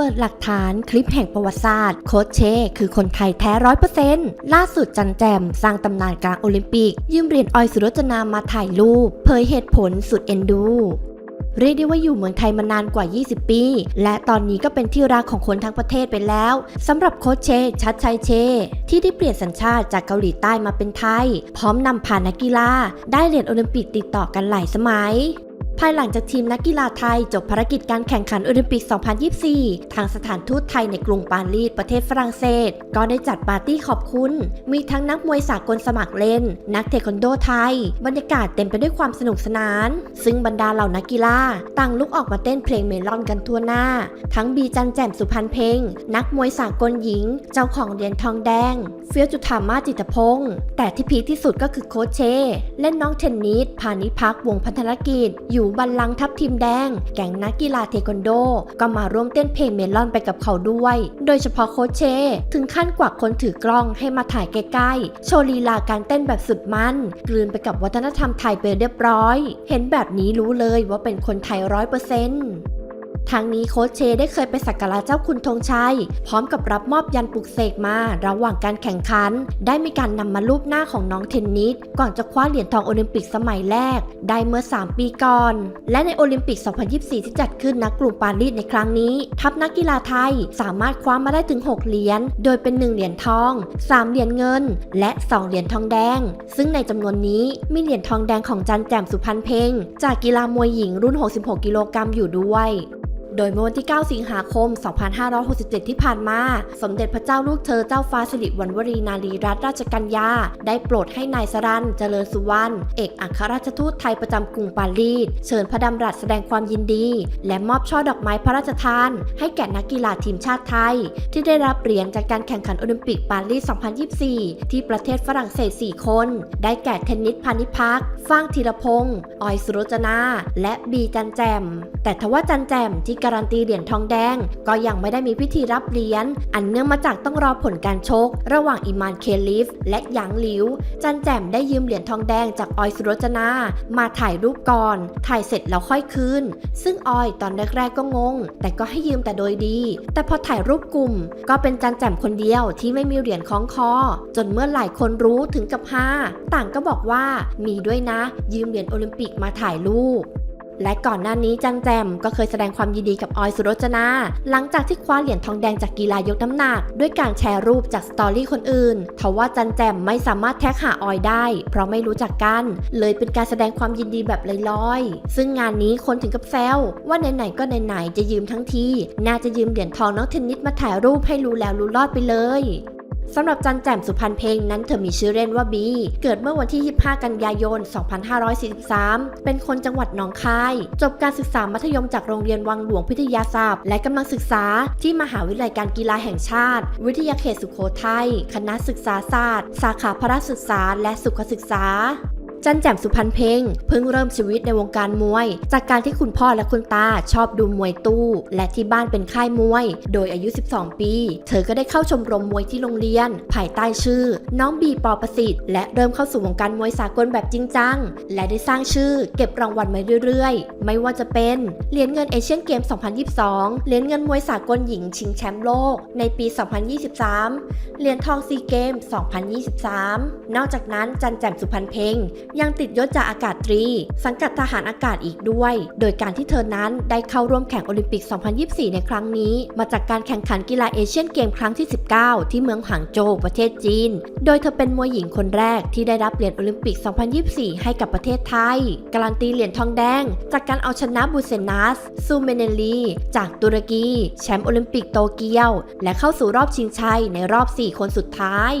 เปิดหลักฐานคลิปแห่งประวัติศาสตร์ โคชเช คือคนไทยแท้ร้อยเปอร์เซ็นต์ล่าสุดจันแจม สร้างตำนานกลางโอลิมปิก ยืมเหรียญออยสุรจนามาถ่ายรูป เผยเหตุผลสุดเอ็นดูเรียกได้ว่าอยู่เมืองไทยมานานกว่า 20 ปี และตอนนี้ก็เป็นที่รักของคนทั้งประเทศไปแล้วสำหรับโคชเช ชัดชัยเช ที่ได้เปลี่ยนสัญชาติจากเกาหลีใต้มาเป็นไทย พร้อมนำพานักกีฬาได้เหรียญโอลิมปิกติดต่อกันหลายสมัย ภายหลังจากทีมนักกีฬาไทย จบภารกิจการแข่งขันโอลิมปิก 2024 ทางสถานทูตไทยในกรุงปารีสประเทศฝรั่งเศส ก็ได้จัดปาร์ตี้ขอบคุณ มีทั้งนักมวยสากลสมัครเล่น นักเทควันโดไทย บรรยากาศเต็มไปด้วยความสนุกสนาน ซึ่งบรรดาเหล่านักกีฬาต่างลุกออกมาเต้นเพลงเมลอนกันทั่วหน้า ทั้งบีจันแจ่มสุพรรณเพ็งนักมวยสากลหญิง เจ้าของเหรียญทองแดง เฟี้ยวจุธามาจิตพงศ์แต่ที่พีคที่สุดก็คือโค้ชเชเล่นน้องเทนนิสพานิพักวงพันธนกิจอยู่บัลลังก์ทัพทีมแดง แก๊งนักกีฬาเทควันโด ก็มาร่วมเต้นเพลงเมลอนไปกับเขาด้วย โดยเฉพาะโคชเช ถึงขั้นกวักคนถือกล้องให้มาถ่ายใกล้ๆ โชว์ลีลาการเต้นแบบสุดมันกลืนไปกับวัฒนธรรมไทยไปเรียบร้อย เห็นแบบนี้รู้เลยว่าเป็นคนไทยร้อยเปอร์เซ็นต์ ทั้งนี้โค้ชเชได้เคยไปสักการะเจ้าคุณธงชัย พร้อมกับรับมอบยันปลุกเสกมา ระหว่างการแข่งขัน ได้มีการนำมารูปหน้าของน้องเทนนิส ก่อนจะคว้าเหรียญทองโอลิมปิกสมัยแรก ได้เมื่อ 3 ปีก่อน และในโอลิมปิก 2024 ที่จัดขึ้นณกรุงปารีสในครั้งนี้ ทัพนักกีฬาไทยสามารถคว้ามาได้ถึง 6 เหรียญ โดยเป็น 1 เหรียญทอง 3 เหรียญเงิน และ 2 เหรียญทองแดง ซึ่งในจำนวนนี้มีเหรียญทองแดงของจันแจ่มสุพรรณเพ็งจากกีฬามวยหญิงรุ่น 66 กิโลกรัมอยู่ด้วย โดยเมื่อวันที่ 9 สิงหาคม 2567 ที่ผ่านมา สมเด็จพระเจ้าลูกเธอเจ้าฟ้าสิริวัณวรีนารีรัตนราชกัญญา ได้โปรดให้นายสรันเจริญสุวรรณ เอกอัครราชทูตไทยประจำกรุงปารีส เชิญพระดำรัสแสดงความยินดี และมอบช่อดอกไม้พระราชทาน ให้แก่นักกีฬาทีมชาติไทย ที่ได้รับเหรียญจากการแข่งขันโอลิมปิกปารีส 2024 ที่ประเทศฝรั่งเศส 4 คน ได้แก่เทนนิสพานิพักฟ้างธีรพงศ์ออยสุรจนา และบีจันแจม แต่ทว่าจันแจมที่การันตีเหรียญทองแดง ก็ยังไม่ได้มีพิธีรับเหรียญอันเนื่องมาจากต้องรอผลการชก ระหว่างอิมานเคลิฟ และหยางหลิว จันแจมได้ยืมเหรียญทองแดงจากออยสุรจนา มาถ่ายรูปก่อน ถ่ายเสร็จแล้วค่อยคืน ซึ่งออยตอนแรกๆก็งง แต่ก็ให้ยืมแต่โดยดี แต่พอถ่ายรูปกลุ่ม ก็เป็นจันแจมคนเดียวที่ไม่มีเหรียญคล้องคอ จนเมื่อหลายคนรู้ถึงกับฮาต่างก็บอกว่ามีด้วยนะ ยืมเหรียญโอลิมปิกมาถ่ายรูป และก่อนหน้านี้จันแจมก็เคยแสดงความยินดีกับออยสุรจนา หลังจากที่คว้าเหรียญทองแดงจากกีฬายกน้ำหนัก ด้วยการแชร์รูปจากสตอรี่คนอื่นทว่าจันแจมไม่สามารถแท็กหาออยได้ เพราะไม่รู้จักกัน เลยเป็นการแสดงความยินดีแบบลอยๆ ซึ่งงานนี้คนถึงกับแซวว่าไหนๆก็ไหนๆจะยืมทั้งที น่าจะยืมเหรียญทองน้องเทนนิสมาถ่ายรูปให้รู้แล้วรู้รอดไปเลย สำหรับจันแจ่มสุพรรณเพลงนั้นเธอมีชื่อเล่นว่าบี เกิดเมื่อวันที่ 25 กันยายน 2543 เป็นคนจังหวัดหนองคาย จบการศึกษามัธยมจากโรงเรียนวังหลวงพิทยาศาสตร์และกำลังศึกษาที่มหาวิทยาลัยการกีฬาแห่งชาติ วิทยาเขตสุขโขทัย คณะศึกษาศาสตร์ สาขาพระศึกษาและสุขศึกษา จันแจ่มสุพรรณเพ็งเพิ่งเริ่มชีวิตในวงการมวย จากการที่คุณพ่อและคุณตาชอบดูมวยตู้ และที่บ้านเป็นค่ายมวย โดยอายุ 12 ปี เธอก็ได้เข้าชมรมมวยที่โรงเรียน ภายใต้ชื่อ น้องบีปอประสิทธิ์และเริ่มเข้าสู่วงการมวยสากลแบบจริงจัง และได้สร้างชื่อ เก็บรางวัลมาเรื่อยๆ ไม่ว่าจะเป็นเหรียญเงินเอเชียนเกม 2022 เหรียญเงินมวยสากลหญิงชิงแชมป์โลกในปี 2023 เหรียญทองซีเกม 2023 นอกจากนั้นจันแจ่มสุพรรณเพ็งยังติดยศจากอากาศตรี สังกัดทหารอากาศอีกด้วย โดยการที่เธอนั้นได้เข้าร่วมแข่งโอลิมปิก 2024 ในครั้งนี้ มาจากการแข่งขันกีฬาเอเชียนเกมครั้งที่ 19 ที่เมืองหางโจวประเทศจีน โดยเธอเป็นมวยหญิงคนแรกที่ได้รับเหรียญโอลิมปิก 2024 ให้กับประเทศไทย การันตีเหรียญทองแดง จากการเอาชนะบูเซนัสซูเมเนลีจากตุรกี แชมป์โอลิมปิกโตเกียว และเข้าสู่รอบชิงชัยในรอบ 4 คนสุดท้าย